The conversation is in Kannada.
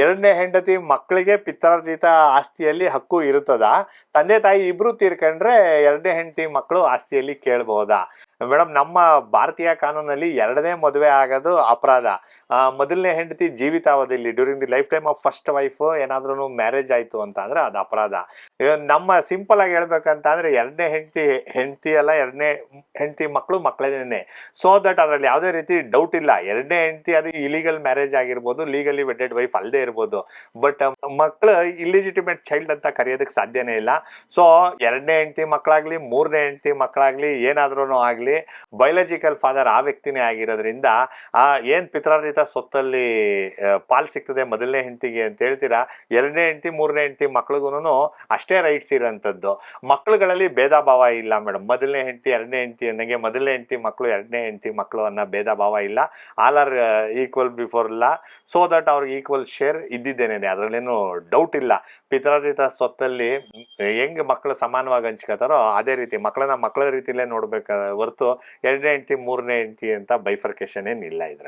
ಎರಡನೇ ಹೆಂಡತಿ ಮಕ್ಕಳಿಗೆ ಪಿತ್ರಾರ್ಜಿತ ಆಸ್ತಿಯಲ್ಲಿ ಹಕ್ಕು ಇರುತ್ತದ? ತಂದೆ ತಾಯಿ ಇಬ್ರು ತೀರ್ಕೊಂಡ್ರೆ ಎರಡನೇ ಹೆಂಡತಿ ಮಕ್ಕಳು ಆಸ್ತಿಯಲ್ಲಿ ಕೇಳಬಹುದಾ? ಮೇಡಮ್ ನಮ್ಮ ಭಾರತೀಯ ಕಾನೂನಲ್ಲಿ ಎರಡನೇ ಮದುವೆ ಆಗೋದು ಅಪರಾಧ. ಮೊದಲನೇ ಹೆಂಡತಿ ಜೀವಿತಾವಧಿಯಲ್ಲಿ during the life time of first wife ಏನಾದ್ರೂ ಮ್ಯಾರೇಜ್ ಆಯ್ತು ಅಂತ ಅಂದ್ರೆ ಅದು ಅಪರಾಧ. ನಮ್ಮ ಸಿಂಪಲ್ ಆಗಿ ಹೇಳ್ಬೇಕಂತ ಅಂದ್ರೆ ಎರಡನೇ ಹೆಂಡತಿ ಹೆಂಡತಿ ಅಲ್ಲ, ಎರಡನೇ ಹೆಂಡತಿ ಮಕ್ಕಳು ಮಕ್ಕಳೇನೆ ಸೊ ದಟ್ ಅದರಲ್ಲಿ ಯಾವುದೇ ರೀತಿ ಡೌಟ್ ಇಲ್ಲ. ಎರಡನೇ ಹೆಂಡತಿ ಅದು ಇಲೀಗಲ್ ಮ್ಯಾರೇಜ್ ಆಗಿರ್ಬೋದು ಲೀಗಲಿ ವೆಡ್ಡೆಡ್ ವೈಫ್ ಅಲ್ಲದೆ ಇರ್ಬೋದು. ಬಟ್ ಮಕ್ಕಳು ಇಲ್ಲಿಜಿಟಿಮೇಟ್ ಚೈಲ್ಡ್ ಅಂತ ಕರೆಯೋದಕ್ಕೆ ಸಾಧ್ಯನೇ ಇಲ್ಲ. ಸೊ ಎರಡನೇ ಹೆಂಡತಿ ಮಕ್ಕಳಾಗ್ಲಿ ಮೂರನೇ ಹೆಂಡತಿ ಮಕ್ಕಳಾಗ್ಲಿ ಏನಾದ್ರೂ ಆಗಲಿ ಬಯೋಲಜಿಕಲ್ ಫಾದರ್ ಆ ವ್ಯಕ್ತಿನೇ ಆಗಿರೋದ್ರಿಂದ, ಆ ಏನ್ ಪಿತ್ರಾರ್ಜಿತ ಸ್ವತ್ತಲ್ಲಿ ಪಾಲ್ ಸಿಗ್ತದೆ ಮೊದಲನೇ ಹೆಂಡತಿಗೆ ಅಂತ ಹೇಳ್ತೀರಾ? ಎರಡನೇ ಹೆಂಡತಿ, ಮೂರನೇ ಹೆಂಡತಿ ಮಕ್ಳಿಗೂ ಅಷ್ಟೇ ರೈಟ್ಸ್ ಇರೋಂಥದ್ದು. ಮಕ್ಕಳುಗಳಲ್ಲಿ ಭೇದ ಭಾವ ಇಲ್ಲ ಮೇಡಮ್. ಮೊದಲನೇ ಹೆಂಡತಿ, ಎರಡನೇ ಹೆಂಡತಿ ಅಂದಂಗೆ ಮೊದಲನೇ ಹೆಂಡತಿ ಮಕ್ಕಳು ಎರಡನೇ ಹೆಂಡತಿ ಮಕ್ಕಳು ಅನ್ನೋ ಭೇದ ಭಾವ ಇಲ್ಲ. ಆಲ್ ಆರ್ ಈಕ್ವಲ್ ಬಿಫೋರ್ ಇಲ್ಲ. ಸೊ ದಟ್ ಅವ್ರಿಗೆ ಈಕ್ವಲ್ ಶೇರ್ ಇದ್ದಿದ್ದೇನೆ ಅದರಲ್ಲೇನು ಡೌಟ್ ಇಲ್ಲ. ಪಿತ್ರಾರ್ಜಿತ ಸ್ವತ್ತಲ್ಲಿ ಹೆಂಗೆ ಮಕ್ಕಳು ಸಮಾನವಾಗಿ ಹಂಚ್ಕೋತಾರೋ ಅದೇ ರೀತಿ ಮಕ್ಕಳನ್ನ ಮಕ್ಕಳ ರೀತಿಲೇ ನೋಡ್ಬೇಕು ಹೊರತು ಎರಡನೇ ಹೆಂಡತಿ, ಮೂರನೇ ಹೆಂಡತಿ ಅಂತ ಬೈಫರ್ಕೇಶನ್ ಏನಿಲ್ಲ ಇದ್ರಲ್ಲಿ.